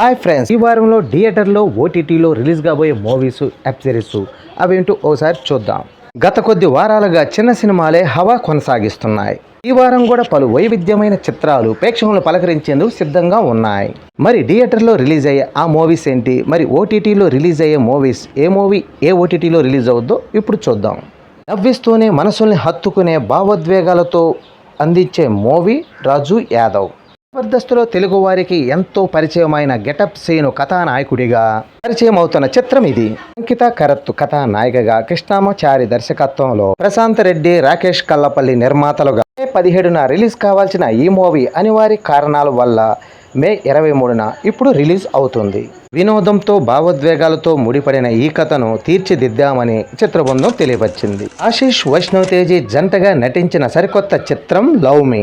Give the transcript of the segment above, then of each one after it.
Hi friends ఈ వారంలో థియేటర్లో ఓటీటీలో రిలీజ్ కాబోయే మూవీస్ వెబ్ సిరీస్ అవేంటో ఓసారి చూద్దాం. గత కొద్ది వారాలుగా చిన్న సినిమాలే హవా కొనసాగిస్తున్నాయి. ఈ వారం కూడా పలు వైవిధ్యమైన చిత్రాలు ప్రేక్షకులను పలకరించేందుకు సిద్ధంగా ఉన్నాయి. మరి థియేటర్లో రిలీజ్ అయ్యే ఆ మూవీస్ ఏంటి? మరి ఓటీటీలో రిలీజ్ అయ్యే మూవీస్ ఏ మూవీ ఏ ఓటీటీలో రిలీజ్ అవుద్దో ఇప్పుడు చూద్దాం. నవ్విస్తూనే మనసుల్ని హత్తుకునే భావోద్వేగాలతో అందించే మూవీ రాజు యాదవ్. జబర్దస్త్లో తెలుగు వారికి ఎంతో పరిచయమైన గెటప్ సీను కథానాయకుడిగా పరిచయం అవుతున్న చిత్రం ఇది. అంకిత కరత్ కథానాయికగా కృష్ణామాచారి దర్శకత్వంలో ప్రశాంత్ రెడ్డి రాకేష్ కల్లపల్లి నిర్మాతలుగా మే పదిహేడున రిలీజ్ కావాల్సిన ఈ మూవీ అనివార్య కారణాల వల్ల మే ఇరవై మూడున ఇప్పుడు రిలీజ్ అవుతుంది. వినోదంతో భావోద్వేగాలతో ముడిపడిన ఈ కథను తీర్చిదిద్దామని చిత్రబృందం తెలియవచ్చింది ఆశీష్ వైష్ణవ్ తేజీ జంటగా నటించిన సరికొత్త చిత్రం love me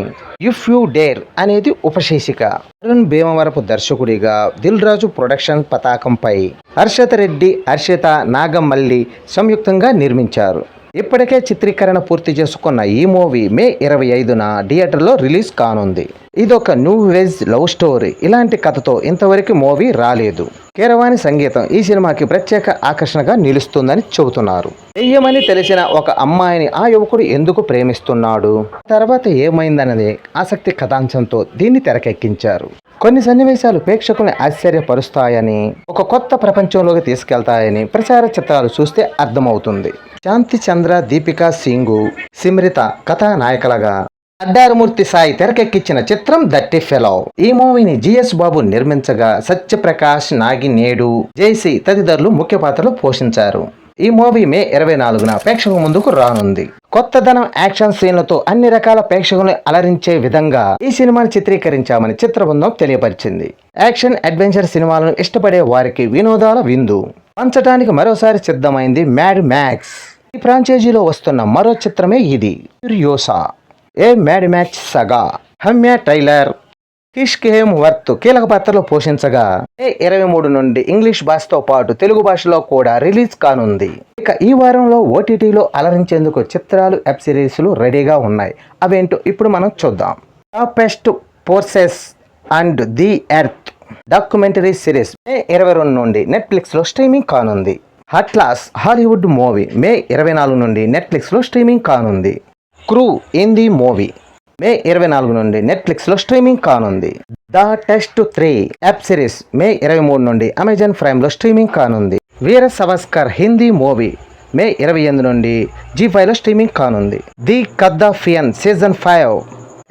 if you dare అనేది ఉపశీర్షిక. అరుణ్ భీమవరపు దర్శకుడిగా దిల్ రాజు ప్రొడక్షన్ పతాకంపై హర్షత రెడ్డి హర్షిత నాగమల్లి సంయుక్తంగా నిర్మించారు. ఇప్పటికే చిత్రీకరణ పూర్తి చేసుకున్న ఈ మూవీ మే ఇరవై ఐదున థియేటర్లో రిలీజ్ కానుంది. ఇదొక న్యూ వెజ్ లవ్ స్టోరీ. ఇలాంటి కథతో ఇంతవరకు మూవీ రాలేదు. కీరవాణి సంగీతం ఈ సినిమాకి ప్రత్యేక ఆకర్షణగా నిలుస్తుందని చెబుతున్నారు. దెయ్యమని తెలిసిన ఒక అమ్మాయిని ఆ యువకుడు ఎందుకు ప్రేమిస్తున్నాడు? తర్వాత ఏమైందన్నది ఆసక్తి కథాంశంతో దీన్ని తెరకెక్కించారు. కొన్ని సన్నివేశాలు ప్రేక్షకుల్ని ఆశ్చర్యపరుస్తాయని ఒక కొత్త ప్రపంచంలోకి తీసుకెళ్తాయని ప్రచార చిత్రాలు చూస్తే అర్థమవుతుంది. శాంతి చంద్ర దీపికా సింగు సిమ్రిత కథానాయకులుగా అడ్డారుమూర్తి సాయి తెరకెక్కించిన చిత్రం దట్టి ఫెలో. ఈ మూవీని జిఎస్ బాబు నిర్మించగా సత్యప్రకాష్ నాగినేడు జేసీ తదితరులు ముఖ్య పాత్రలు పోషించారు. ఈ మూవీ మే ఇరవై నాలుగున ప్రేక్షకుల ముందుకు రానుంది. కొత్తదనం యాక్షన్ సీన్లతో అన్ని రకాల ప్రేక్షకులను అలరించే విధంగా ఈ సినిమాను చిత్రీకరించామని చిత్రబృందం తెలియపరిచింది. యాక్షన్ అడ్వెంచర్ సినిమాలను ఇష్టపడే వారికి వినోదాల విందు. పంచడానికి మరోసారి సిద్ధమైంది మ్యాడ్ మ్యాక్స్. ఈ ఫ్రాంచైజీలో వస్తున్న మరో చిత్రమే ఇది. యోసా a Mad Max saga. Anya Taylor కిష్కేమ్ వర్త్ కీలక పాత్రలో పోషించగా మే ఇరవై మూడు నుండి ఇంగ్లీష్ భాషతో పాటు తెలుగు భాషలో కూడా రిలీజ్ కానుంది. ఇక ఈ వారంలో ఓటీటీలో అలరించేందుకు చిత్రాలు వెబ్ సిరీస్లు రెడీగా ఉన్నాయి. అవేంటో ఇప్పుడు మనం చూద్దాం. Toppest forces and the earth documentary series May ఇరవై రెండు నుండి నెట్ఫ్లిక్స్లో స్ట్రీమింగ్ కానుంది. అట్లాస్ హాలీవుడ్ మూవీ మే ఇరవై నాలుగు నుండి నెట్ఫ్లిక్స్లో స్ట్రీమింగ్ కానుంది. Crew in the movie May ఇరవై నాలుగు నుండి నెట్ఫ్లిక్స్లో స్ట్రీమింగ్ కానుంది. The test three app series May ఇరవై మూడు నుండి అమెజాన్ ప్రైమ్లో స్ట్రీమింగ్ కానుంది. వీర సవస్కర్ హిందీ మూవీ మే ఇరవై ఎనిమిది నుండి జీ ఫైవ్లో స్ట్రీమింగ్ కానుంది. The Kardashians season five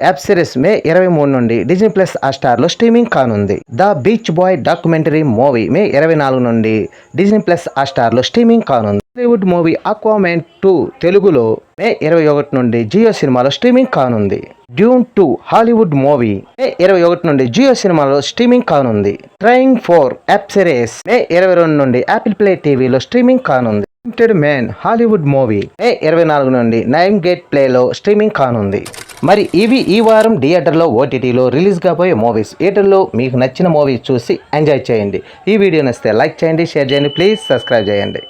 app series May ఇరవై మూడు నుండి డిజ్నీ ప్లస్ స్టార్లో స్ట్రీమింగ్ కానుంది. The beach boy documentary movie May ఇరవై నాలుగు నుండి డిజ్నీ ప్లస్ స్టార్లో స్ట్రీమింగ్ కానుంది. హాలీవుడ్ మూవీ అక్వామెన్ టూ తెలుగులో మే ఇరవై ఒకటి నుండి జియో సినిమాలో స్ట్రీమింగ్ కానుంది. Dune two Hollywood movie May ఇరవై ఒకటి నుండి జియో సినిమాలో స్ట్రీమింగ్ కానుంది. Trying four app series May ఇరవై రెండు నుండి యాపిల్ ప్లే టీవీలో స్ట్రీమింగ్ కానుంది. Limited man Hollywood movie May ఇరవై నాలుగు నుండి నైన్ గేట్ ప్లేలో స్ట్రీమింగ్ కానుంది. మరి ఇవి ఈ వారం థియేటర్లో ఓటీటీలో రిలీజ్ కాబోయే మూవీస్. థియేటర్లో మీకు నచ్చిన మూవీస్ చూసి ఎంజాయ్ చేయండి. ఈ వీడియో నచ్చితే లైక్ చేయండి షేర్ చేయండి ప్లీజ్ సబ్స్క్రైబ్ చేయండి.